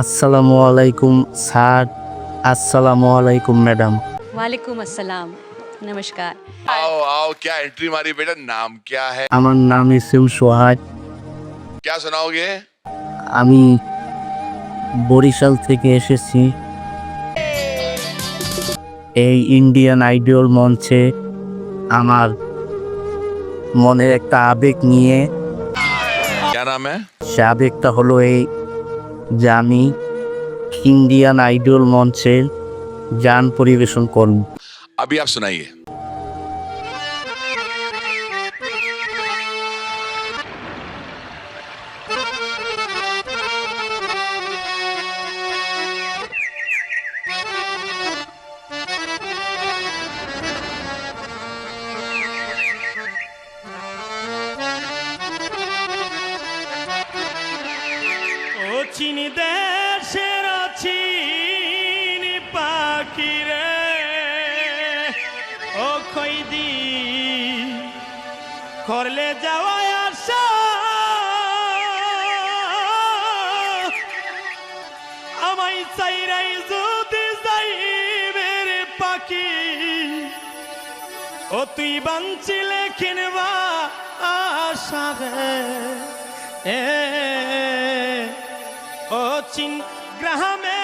আসসালামু আলাইকুম স্যার আসসালামু আলাইকুম ম্যাডাম वालेकुम अस्सलाम नमस्कार आओ आओ क्या एंट्री मारी बेटा नाम क्या है আমার নাম ইসিম সোহাগ क्या सुनाओगे আমি বরিশাল থেকে এসেছি এই ইন্ডিয়ান আইডল মঞ্চে আমার মনের একটা আবেগ নিয়ে क्या नाम है সে আবেগটা হলো এই জানি আমি ইন্ডিয়ান আইডল মঞ্চে গান পরিবেশন করব। আবি আপ শোনাইয়ে করলে যাওয়া আসা আমায় চাইরাই যদি যাইবে রে পাখি, ও তুই বাঞ্চিলে কিনবা আশা রে। ও চিন গ্রামের চিন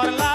por la